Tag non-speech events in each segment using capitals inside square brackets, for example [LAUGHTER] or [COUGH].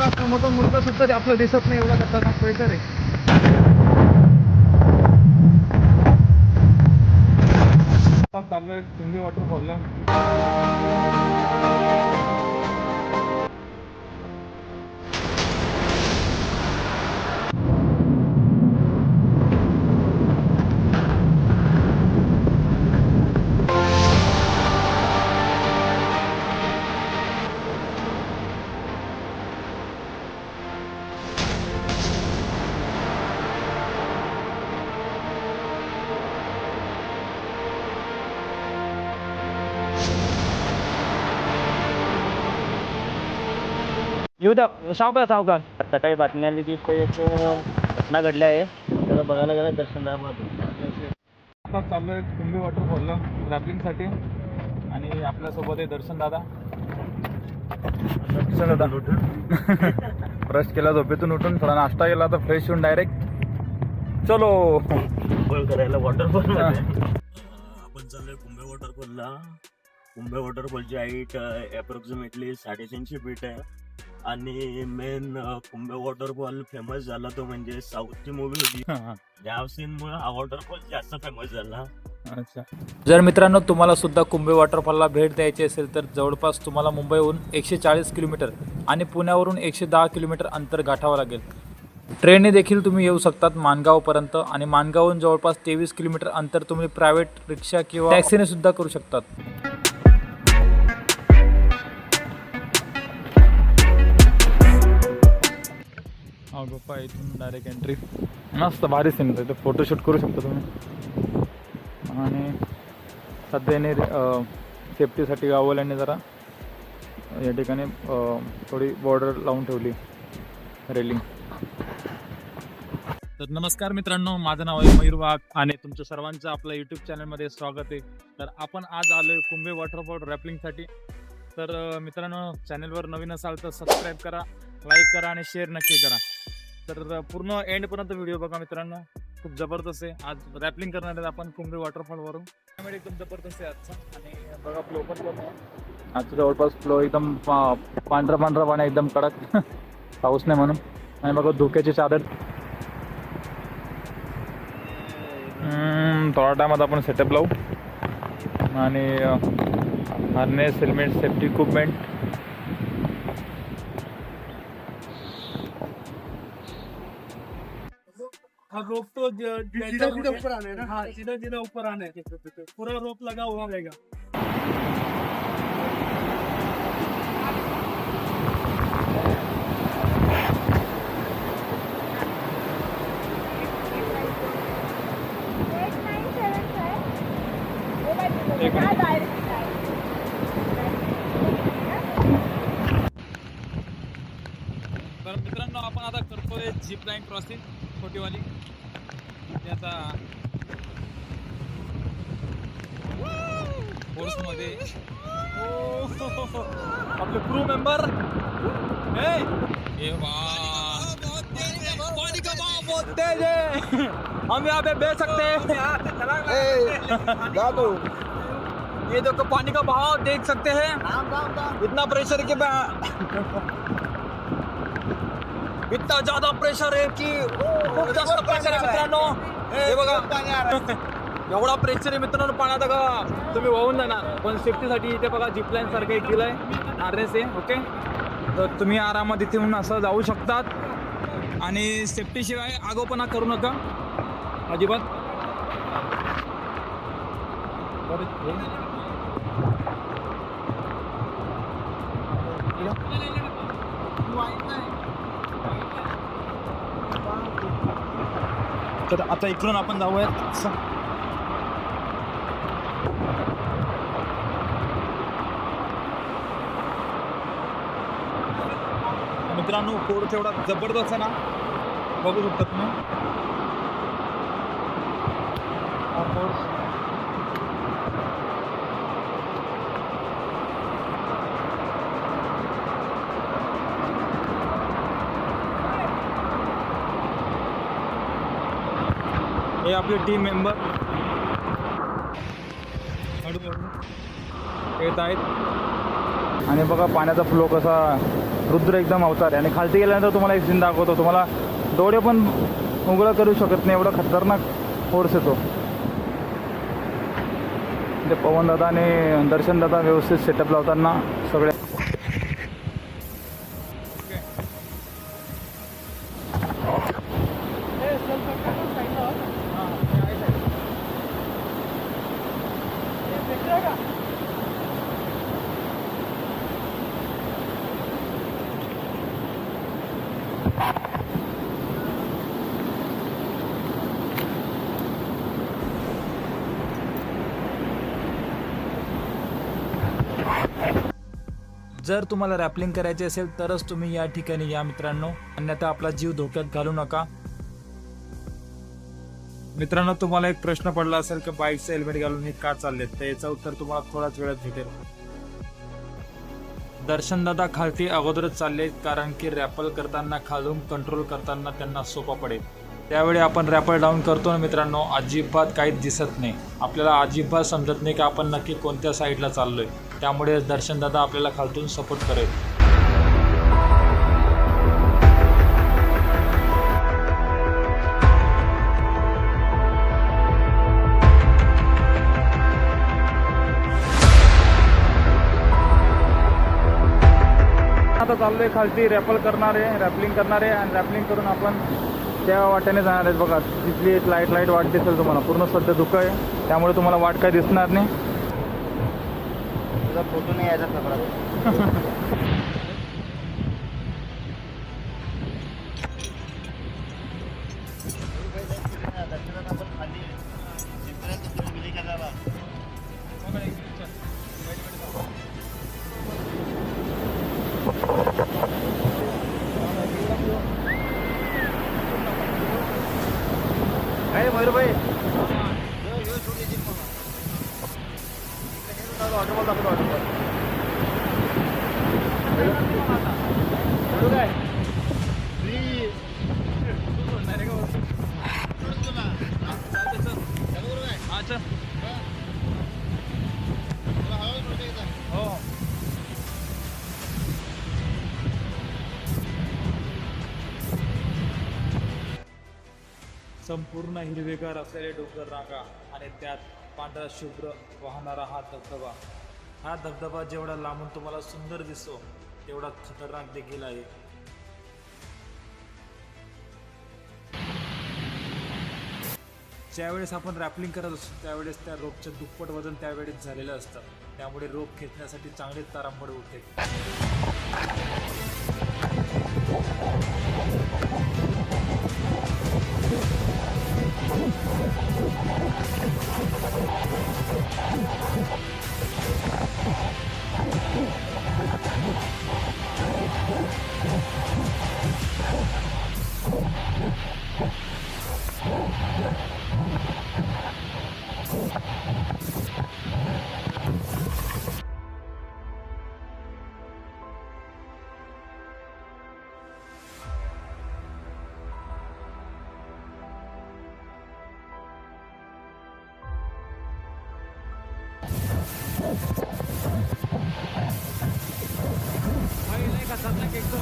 आपण बघा मोठा मुलगा सुद्धा ते आपलं दिसत नाही एवढा खतरनाक प्रेशर आहे. चाललोय तुम्ही वॉटरफॉलला येऊ द्या सावकार सावकार सकाळी बातमी आली की इथे एक घटना घडली आहे. त्याला बघायला गेला दर्शन आता चाललोय कुंभी वॉटरफॉलला रॅपलिंगसाठी आणि आपल्यासोबत आहे दर्शन दादा. दर्शन दादा. ब्रश केला झोपेतून उठून थोडा नाश्ता केला तर फ्रेश होऊन डायरेक्ट चलो. फॉल करायला वॉटरफॉल आपण चाललोय कुंभे वॉटरफॉलला. कुंभे वॉटरफॉलची हाईट अप्रॉक्सिमेटली साडेतीनशे फीट आहे. आणि मेन कुंभे वॉटरफॉल फेमस झाला तो म्हणजे साऊथची मूवी होती. त्या सीनमुळे हा वॉटरफॉल जास्त फेमस झाला. अच्छा. जर मित्रांनो तुम्हाला सुद्धा कुंभे वॉटरफॉलला भेट द्यायची असेल तर जवळपास तुम्हाला मुंबईहून एकशे चाळीस किलोमीटर आणि पुण्यावरून एकशे दहा किलोमीटर अंतर गाठावं लागेल. ट्रेनने देखील तुम्ही येऊ शकतात माणगावपर्यंत आणि माणगावहून जवळपास तेवीस किलोमीटर अंतर तुम्ही प्रायव्हेट रिक्षा किंवा टॅक्सीने सुद्धा करू शकतात. हा गुफा इथून डायरेक्ट एंट्री मस्त भारी सीन इथं फोटोशूट करू शकता तुम्ही. आणि सध्याने सेफ्टीसाठी गाववाल्यांनी जरा या ठिकाणी थोडी बॉर्डर लावून ठेवली रेलिंग तर नमस्कार मित्रांनो माझं नाव आहे मयूर वाघ आणि तुमच्या सर्वांचं आपल्या यूट्यूब चॅनलमध्ये स्वागत आहे. तर आपण आज आलो आहे कुंभे वॉटरफॉल रॅपलिंगसाठी तर मित्रांनो चॅनलवर नवीन असाल तर सबस्क्राईब करा लाईक करा आणि शेअर नक्की करा. तर पूर्ण एंडपर्यंत व्हिडिओ बघा मित्रांनो. खूप जबरदस्त आहे. आज रॅपलिंग करणार आहेत आपण कुंभे वॉटरफॉलवरून त्यामुळे एकदम जबरदस्त आहे आजचा. आणि बघा फ्लो पण कमी आजचा जवळपास फ्लो एकदम पांढरा पांढरा पाणी एकदम कडक. [LAUGHS] पाऊस नाही म्हणून. आणि बघा धुक्याची चादर. थोड्या टायमात आपण सेटअप लावू. आणि harness helmet safety equipment rope तो सीधा सीधा ऊपर आना है ना? हाँ सीधा सीधा ऊपर आना है। पूरा रोप लगा हुआ रहेगा तर मित्रांनो आपण आता करतोय झिप लाईन क्रॉसिंग छोटीवाली आता फोर्समध्ये आपले क्रू मेंबर ये पानी का बहाव बहुत तेज है। हम यहाँ पे बैठ सकते हैं। ये देखो पानी का बहाव देख सकते हैं। इतना प्रेशर के इतना ज़्यादा प्रेशर है की आहे मित्रांनो। हे बघा. एवढा प्रेशर आहे मित्रांनो पाण्यात बघा. तुम्ही वाहून जाणार. पण सेफ्टीसाठी इथे बघा जिपलाईन सारखं एक दिलंय. आरएस आहे ओके तर तुम्ही आरामात इथे येऊन असं जाऊ शकतात. आणि सेफ्टीशिवाय आगोपणा करू नका. अजिबात. तर आता इकडून आपण जाऊयात. स- मित्रांनो कोर्स एवढा जबरदस्त आहे ना? बघू शकतात तुम्ही हा कोर्स हे आपले टीम मेंबर येत आहेत. आणि बघा पाण्याचा फ्लो कसा रुद्र एकदम अवतार आहे. आणि खालती गेल्यानंतर तुम्हाला एक सीन दाखवतो. तुम्हाला डोळे पण उघडं करू शकत नाही. एवढा खतरनाक फोर्स येतो. म्हणजे ते पवनदादा आणि दर्शनदादा व्यवस्थित सेटअप लावताना सगळ्या जर तुम्हाला रॅपलिंग करायचे असेल तरच तुम्ही या ठिकाणी या मित्रांनो. अन्यथा आपला जीव धोक्यात घालू नका. मित्रांनो तुम्हाला एक प्रश्न पडला असेल की बाईकचं हेल्मेट घालून हे का चाललेत? तर याचं उत्तर तुम्हाला थोड्याच वेळात भेटेल. दर्शनदादा खालती अगोदरच चालले कारण की रॅपल करताना खालून कंट्रोल करताना त्यांना सोपा पडेल. त्यावेळी आपण रॅपल डाऊन करतो ना मित्रांनो अजिबात काहीच दिसत नाही. आपल्याला अजिबात समजत नाही की आपण नक्की कोणत्या साईडला चाललोय. त्यामुळे दर्शनदादा आपल्याला खालतून सपोर्ट करेल. आता चाललोय खालती रॅपल करणारे रॅपलिंग करणारे आणि रॅपलिंग करून आपण त्या वाट्याने जाणार आहेत बघा. तिथली एक लाइट लाइट वाट दिसेल तुम्हाला. पूर्ण सध्या धुकं आहे. त्यामुळे तुम्हाला वाट काय दिसणार नाही. फोटो नाही यायचा पेपरात [LAUGHS] वॉटरफॉल दाखवतो वॉटरफॉल संपूर्ण हिरवेगार असलेले डोंगर रांगा आणि त्यात पांढरा शुभ्र वाहणारा हा धबधबा. हा धबधबा जेवढा लांबून तुम्हाला सुंदर दिसतो तेवढा खतरनाक देखील आहे. ज्यावेळेस आपण रॅपलिंग करत असतो त्यावेळेस त्या रोपचं दुप्पट वजन त्यावेळेस झालेलं असतं. त्यामुळे रोप खेचण्यासाठी चांगलेच तारांबड उठते. Ayun lang, kasat lang, Kekso.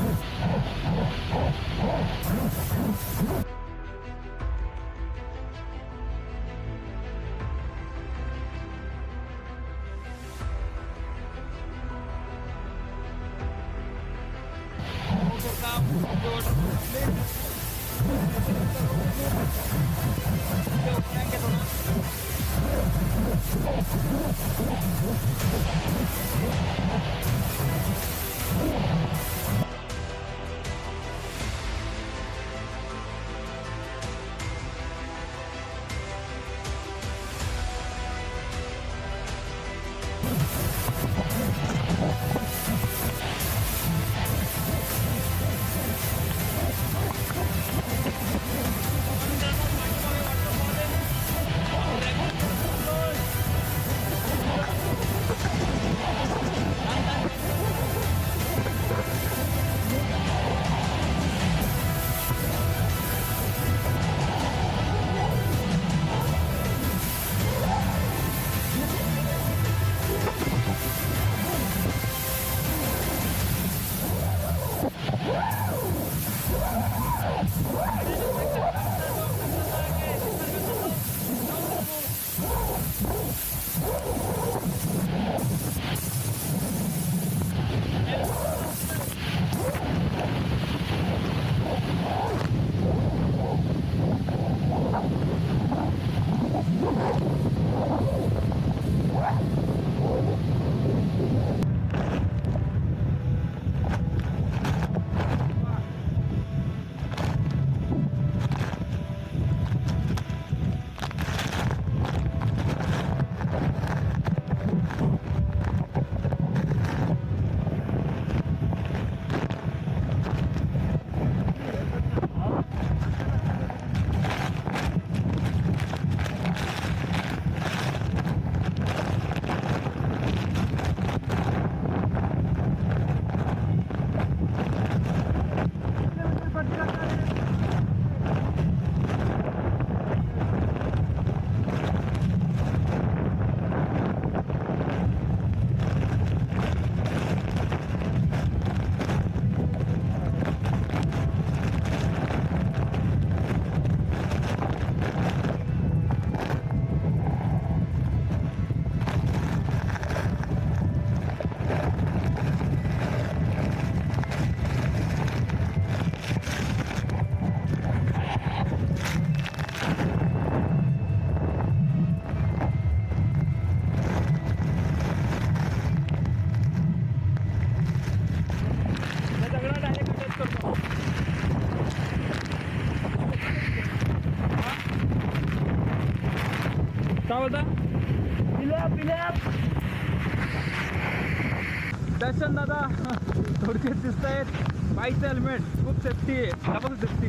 बाईकचं हेल्मेट खूप सेफ्टी आहे. डबल सेफ्टी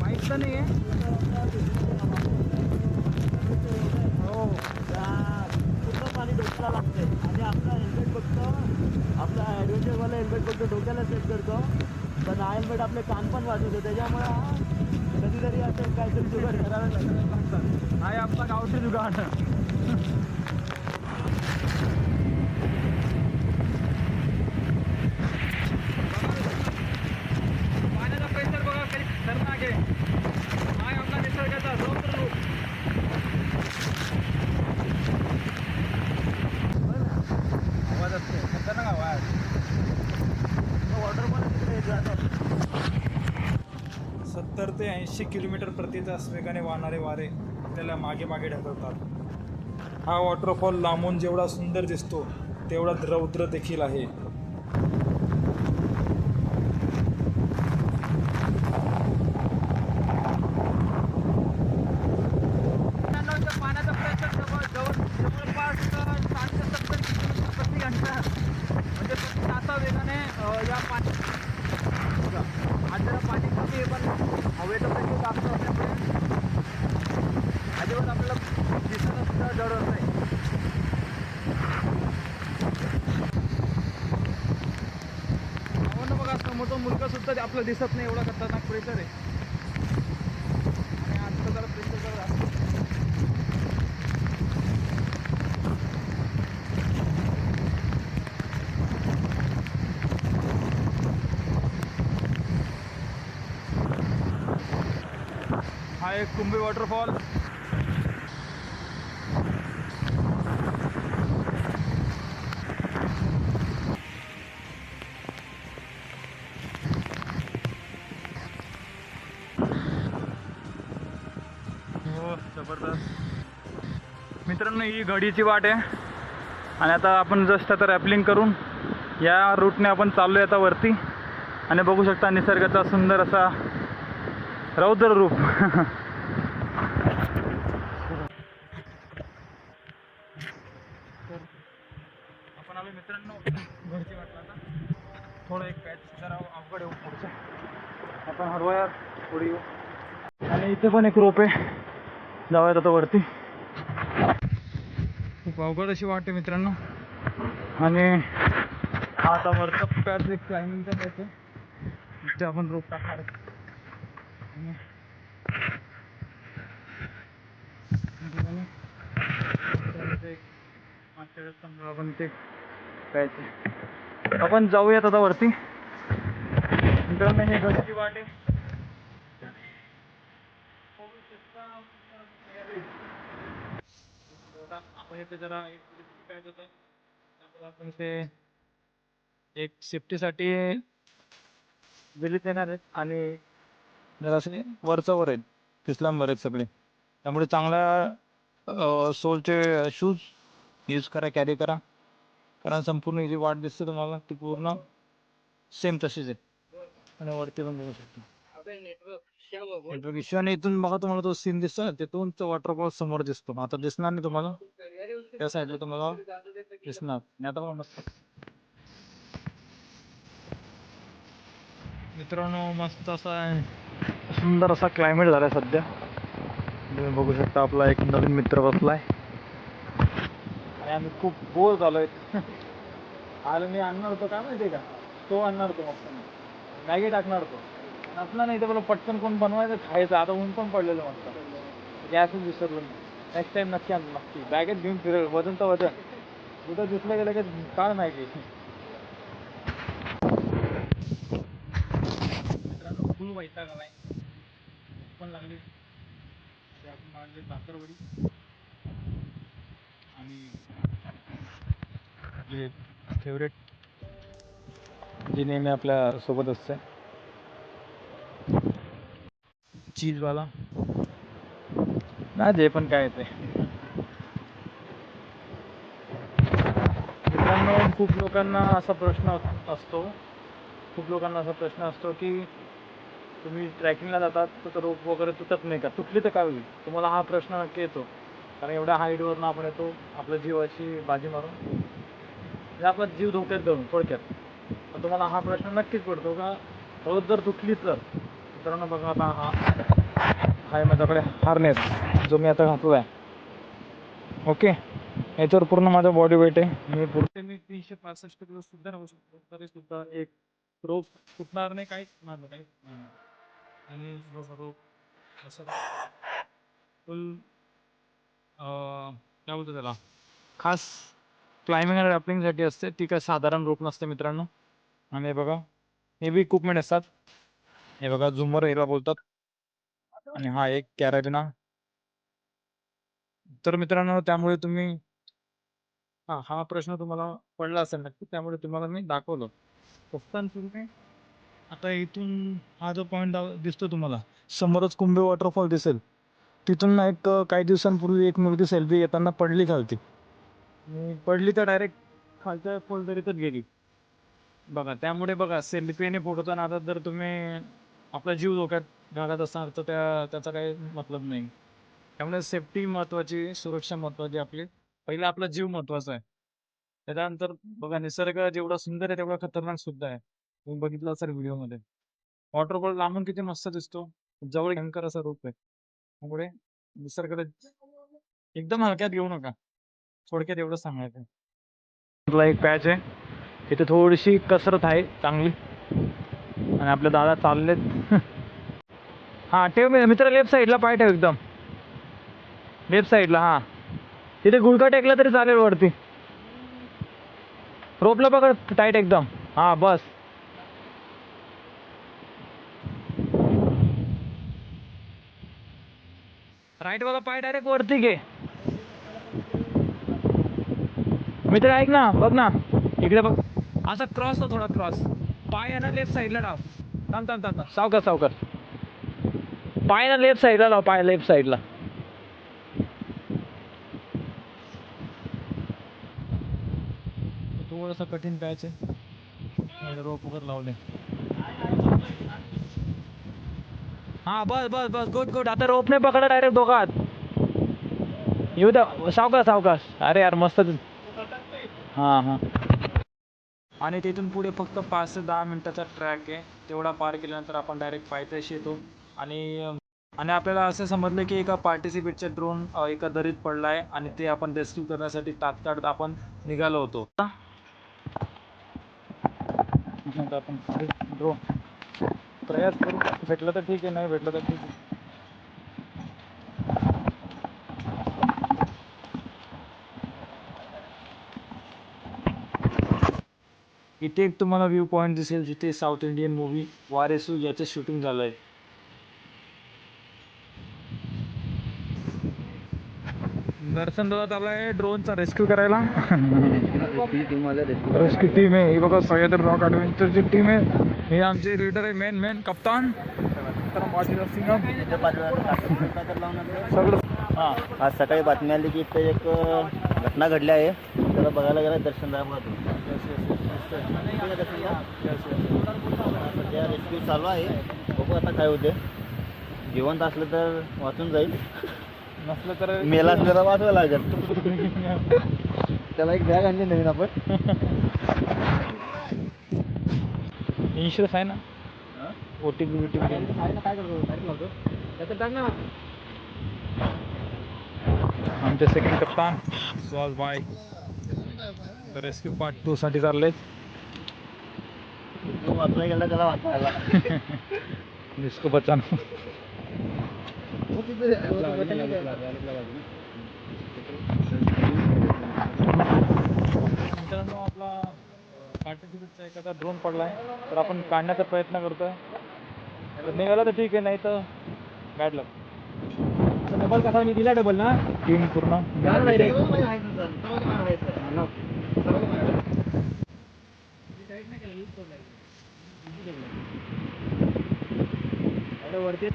बाईकचं नाही आहे हो. पूर्ण पाणी डोक्याला लागते आणि आपला हेल्मेट फक्त आपला ॲडव्हेंचरवाला हेल्मेट फक्त डोक्याला सेट करतो पण हा हेल्मेट आपले कान पण वाजवतो त्याच्यामुळे कधीतरी असं काहीतरी जुगाड करावे लागतं हा आपला गावठी जुगाड पाण्याचा प्रेशर बघा काही खतरनाक आहे हा आहे आपला निसर्गाचा रौद्र रूप आवाज असते खतरनाक आवाज सत्तर ते ऐंशी किलोमीटर प्रति तास वेगाने वाहणारे वारे आपल्याला मागे मागे ढकलतात. हा वॉटरफॉल लांबून जेवढा सुंदर दिसतो तेवढा रौद्र देखील आहे पाण्याचा प्रेशर जवळ जवळ जवळपास साठ ते सत्तर किलोमीटर प्रति घंटा म्हणजे प्रति तासा वेगाने अ, या पाणी बघा, आज जरा पाणी कमी आहे पण हवेचं प्रेशर जास्त असल्यामुळे अजिबात आपल्याला दिसणं सुद्धा जडत नाही आवडलं बघा समोरचा मुलगा सुद्धा आपला आपलं दिसत नाही एवढा खतरनाक प्रेशर आहे. आणि आता जरा प्रेशर जरा हा एक कुंभी वॉटरफॉल ही घडीची वाट आहे. आणि आता आपण जस्ट आता रॅपलिंग करून या रूटने आपण चाललो आहे आता वरती. आणि बघू शकता निसर्गाचा सुंदर असा रौद्र रूप. आपण आलो मित्रांनो. घरची वाटलं आता थोडं एक पॅच जरा अवघड येऊ पुढचं. आपण हरवयार पुढे येऊ. आणि इथे पण एक रोप आहे. जाऊयात आता वरती. खूप अवघड अशी वाटते मित्रांनो. आणि आता वरचा टप्प्यात एक क्लाइम्बिंगचा पॅच आहे आपण रोप टाकणार आपण ते पॅच आहे आपण जाऊयात आता वरती. मित्रांनो हे गडची वाट आहे. आपण इथे जरा एक होतं. त्यामुळे आपण ते एक सेफ्टीसाठी विलीत येणार आहेत आणि जरासे वरचा वर आहेत. फिसलांवर आहेत सगळे. त्यामुळे चांगल्या सोलचे शूज यूज करा कॅरी करा. कारण संपूर्ण जी वाट दिसते तुम्हाला ती पूर्ण सेम तशीच आहे. आणि वरती पण बघू शकतो. नेटवर्क आणि इथून बघा तुम्हाला तो सीन दिसतो ना तिथून तो वॉटरफॉल समोर दिसतो. आता दिसणार नाही तुम्हाला? त्या साईडला तुम्हाला दिसणार. आणि आता बघा मस्त मित्रांनो मस्त असा सुंदर असा क्लायमेट झालाय सध्या. तुम्ही बघू शकता आपला एक नवीन मित्र बसलाय. आणि आम्ही खूप बोर झालोय. [LAUGHS] आलं मी आणणार होतो काय माहितीये का? तो आणणार होतो मस्त. मॅगी टाकणार होतो. नसला नाही तर मला पटकन कोण बनवायचं खायचं. आता ऊन पण पडलेलं म्हणतात गॅसच विसरलो नेक्स्ट टाइम नक्की आणतो नक्की बॅगेत घेऊन फिरेल वजन तर वजन. कुठं दिसलं गेलं की काढ मॅगी मित्रांनो फुल वैताग नाही पण लागली. आपण भाकरवडी. आणि जे फेवरेट जी नेहमी आपल्यासोबत असते चीजवाला. ना जे पण काय ते. मित्रांनो खूप लोकांना असा प्रश्न असतो. खूप लोकांना असा प्रश्न असतो की तुम्ही ट्रॅकिंगला जातात तर रोप वगैरे तुटत नाही का? तुटली तर काय होईल? तुम्हाला हा प्रश्न नक्की येतो. कारण एवढ्या हाईटवरून आपण येतो आपल्या जीवाची बाजी मारून. म्हणजे आपला जीव धोक्यात धरून थोडक्यात. पण तुम्हाला हा प्रश्न नक्कीच पडतो का? रोज जर तुटली तर. मित्रांनो बघा आता हा आहे माझ्याकडे हार्नेस जो मी आता घातलो आहे. ओके? याच्यावर पूर्ण माझा बॉडी वेट आहे. मी पुढे मी तीनशे पासष्ट किलो सुद्धा राहू शकतो. तरी सुद्धा एक रोप फुटणार नाही काहीच माझं काही आणि रोप असं फुल काय बोलतो त्याला? खास क्लाइम्बिंग आणि रॅपलिंगसाठी असते. ती काय साधारण रोप नसते मित्रांनो. आणि बघा हे बी इक्विपमेंट असतात. हे बघा झुमर याला बोलतात. आणि हा एक कॅरेबिना तर मित्रांनो त्यामुळे तुम्ही हा हा प्रश्न तुम्हाला पडला असेल नक्की त्यामुळे तुम्हाला मी दाखवलं. फक्त तुम्ही आता इथून हा जो पॉईंट दिसतो तुम्हाला समोरच कुंभे वॉटरफॉल दिसेल. तिथून ना एक काही दिवसांपूर्वी एक मुलगी सेल्फी येताना पडली खालती. पडली तर डायरेक्ट खालच्या खोलदरीतच गेली. बघा त्यामुळे बघा सेल्फीने फोटोचा आता जर तुम्ही आपला जीव धोक्यात घालत असणार तर त्या त्याचा काही मतलब नाही. त्यामुळे सेफ्टी महत्वाची सुरक्षा महत्वाची आपली. पहिला आपला जीव महत्त्वाचा आहे. त्याच्यानंतर बघा निसर्ग जेवढा सुंदर आहे तेवढा खतरनाक सुद्धा आहे. तुम्ही बघितलं असेल व्हिडिओमध्ये. वॉटरफॉल लांबून किती मस्त दिसतो. जवळ भयंकर असा रूप आहे. त्यामुळे निसर्गाला एकदम हलक्यात घेऊ नका. थोडक्यात एवढं सांगायचं एक पॅच आहे. इथे थोडीशी कसरत आहे चांगली. आणि आपले दादा चाललेत. हां ठेव मित्र लेफ्ट साईडला पाय ठेव एकदम. लेफ्ट साईडला हां. तिथे गुडघा टेकला तरी चालेल वरती. रोपला पकड टाईट एकदम. हां बस. राईट वाला पाय डायरेक्ट वरती घे. मित्र ऐक ना बघ ना. इकडे बघ. असा क्रॉस थोडा क्रॉस पाय ना लेफ्ट साईडला लाव. थांब थांब थांब थांब. सावकाश सावकाश पाय ना लेफ्ट साईडला लाव पाय लेफ्ट साईडला थोडंसं कठीण पॅच आहे. रोप वगैरे लावले. हा बस बस बस. गुड गुड आता रोप नाही पकडा डायरेक्ट दोघात. येऊ द्या. सावकाश सावकाश अरे यार मस्त. हां हां. आणि तिथून पुढे फक्त पाच ते दहा मिनिटाचा ट्रॅक आहे. तेवढा पार केल्यानंतर आपण डायरेक्ट पायथ्याशी येतो. आणि आणि आपल्याला असं समजलं की एका पार्टिसिपेटचा ड्रोन एका दरीत पडला आहे आणि ते आपण रेस्क्यू करण्यासाठी तात्काळ आपण निघालो होतो. आपण ड्रोन प्रयास करू. भेटलं तर ठीक आहे नाही भेटलं तर ठीक आहे. इथे एक तुम्हाला व्ह्यू पॉईंट दिसेल जिथे साऊथ इंडियन मूवी वारेसू याचं शूटिंग झालं आहे दर्शन दादा आलाय ड्रोनचा रेस्क्यू करायला. [LAUGHS] रेस्क्यू टीम आहे. ही बघा सह्याद्री रॉक ॲडव्हेंचरची टीम आहे. हे आमचे लीडर आहे मेन मेन कप्तान सगळं. हां आज सकाळी बातमी आली की इथे एक घटना घडली आहे. त्याला बघायला गेला दर्शन बघा सध्या रेस्क्यू चालू आहे. बघू आता काय होते जिवंत असलं तर वाचून जाईल. नसलं तर मेला असलं तर वाचवायला लागेल. त्याला एक बॅग आणली नवीन आपण. इन्शुरन्स आहे ना? ओ टी पी काय करतो? त्याचं टाक ना आमचे सेकंड कप्तान सुहास रेस्क्यू पार्ट टू साठी वाचवायला गेला त्याला वाचवायला. [LAUGHS] जिसको बचाना. मित्रांनो आपला एखादा ड्रोन पडलाय तर आपण काढण्याचा प्रयत्न करतोय. तर निघाला तर ठीक आहे नाही तर बॅड लक डबल कसा मी दिला डबल ना? टीम पूर्ण. वरती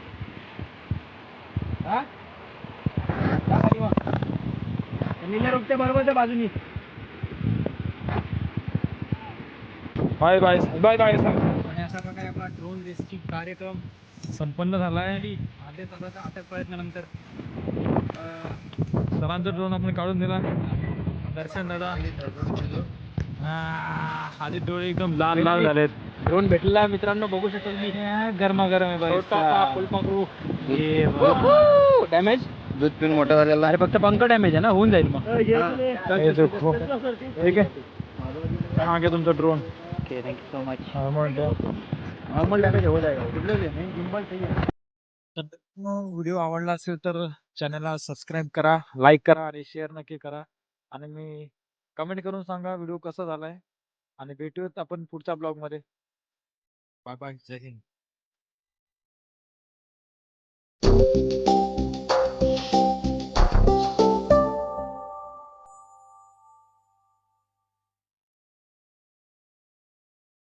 निल्या रोपच्या बरोबरच्या बाजूनी बाय बाय बाय. बाय अशा प्रकारे आपला ड्रोन रेस्क्यू कार्यक्रम संपन्न झालाय आधे सतत अटक प्रयत्नानंतर सरांचा ड्रोन आपण काढून दिला. दर्शन दादा. आधी डोळे एकदम लाल लाल झालेत. ड्रोन भेटलेला मित्रांनो बघू शकतो मी गरमा गरम आहे डॅमेज दूध पिऊन मोठा झालेला अरे फक्त पंख डॅमेज आहे ना? होऊन जाईल मग. हे देखो. ठीक आहे हा घे तुमचा drone okay thank you so much normal normal damage हो जाएगा व्हिडिओ आवडला असेल तर चॅनलला सबस्क्राईब करा लाईक करा आणि शेअर नक्की करा. आणि मी कमेंट करून सांगा व्हिडिओ कसा झालाय आणि भेटूयात आपण पुढच्या ब्लॉगमध्ये. Bye bye Jai Hind.